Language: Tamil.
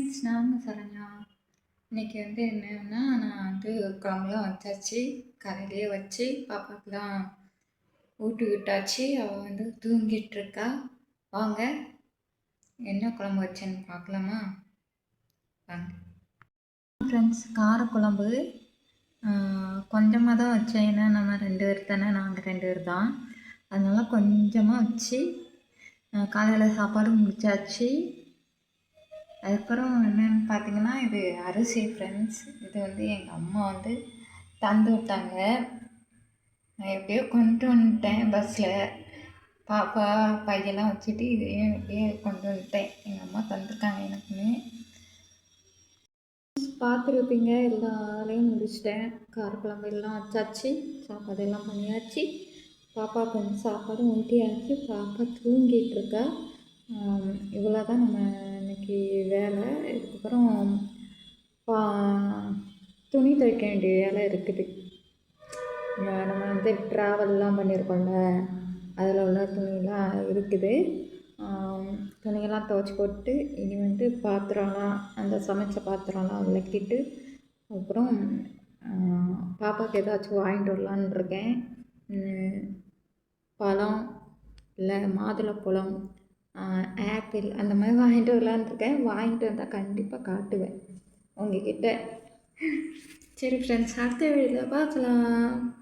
ஃப்ரெண்ட்ஸ் நாங்கள் சரண்யா இன்னைக்கு வந்து என்னன்னா நான் வந்து குழம்புலாம் வச்சாச்சு காலையிலேயே வச்சு பாப்பாக்கெலாம் ஊட்டு விட்டாச்சு. அவள் வந்து தூங்கிட்டுருக்கா. வாங்க என்ன குழம்பு வச்சேன்னு பார்க்கலாமா வாங்க. ஃப்ரெண்ட்ஸ் காரக்குழம்பு கொஞ்சமாக தான் வச்சேன். ஏன்னா நம்ம ரெண்டு பேர் தானே. நாங்கள் ரெண்டு பேர் தான். அதனால் கொஞ்சமாக வச்சு காலையில் சாப்பாடு முடிச்சாச்சு. அதுக்கப்புறம் என்னென்னு பார்த்தீங்கன்னா இது அரிசி ஃப்ரெண்ட்ஸ் இது வந்து எங்கள் அம்மா வந்து தந்து விட்டாங்க. நான் எப்படியோ கொண்டு வந்துட்டேன் பஸ்ஸில் பாப்பா பையெல்லாம் வச்சுட்டு இதையும் எப்படியே கொண்டு வந்துட்டேன். எங்கள் அம்மா தந்துருக்காங்க எனக்குன்னு பார்த்துருப்பீங்க எல்லா வேலையும் முடிச்சிட்டேன் காரக்குழம்பு எல்லாம் வச்சாச்சு. சாப்பாடு எல்லாம் பண்ணியாச்சு. பாப்பாவுக்கு வந்து சாப்பாடும் ஊட்டியாச்சு. பாப்பா தூங்கிட்டு இருக்கா. இவ்வளோ தான் நம்ம இன்றைக்கி வேலை இதுக்கப்புறம் பா துணி துவைக்க வேண்டிய வேலை இருக்குது. நம்ம வந்து ட்ராவல்லாம் பண்ணியிருக்கோம்ல அதில் உள்ள துணியெல்லாம் இருக்குது. துணியெல்லாம் துவைச்சி போட்டு இனி வந்து பாத்திரம்லாம் அந்த சமைச்ச பாத்திரம்லாம் விளக்கிட்டு அப்புறம் பாப்பாவுக்கு ஏதாச்சும் வாங்கிட்டு வரலான்னு இருக்கேன். பழம் இல்லை மாதுளப்பழம் ஆப்பிள் அந்த மாதிரி வாங்கிட்டு வரலான்னு இருக்கேன் வாங்கிட்டு வந்தால் கண்டிப்பாக காட்டுவேன். உங்ககிட்ட. சரி ஃப்ரெண்ட்ஸ் அடுத்த வீடியோவில் பார்க்கலாம்.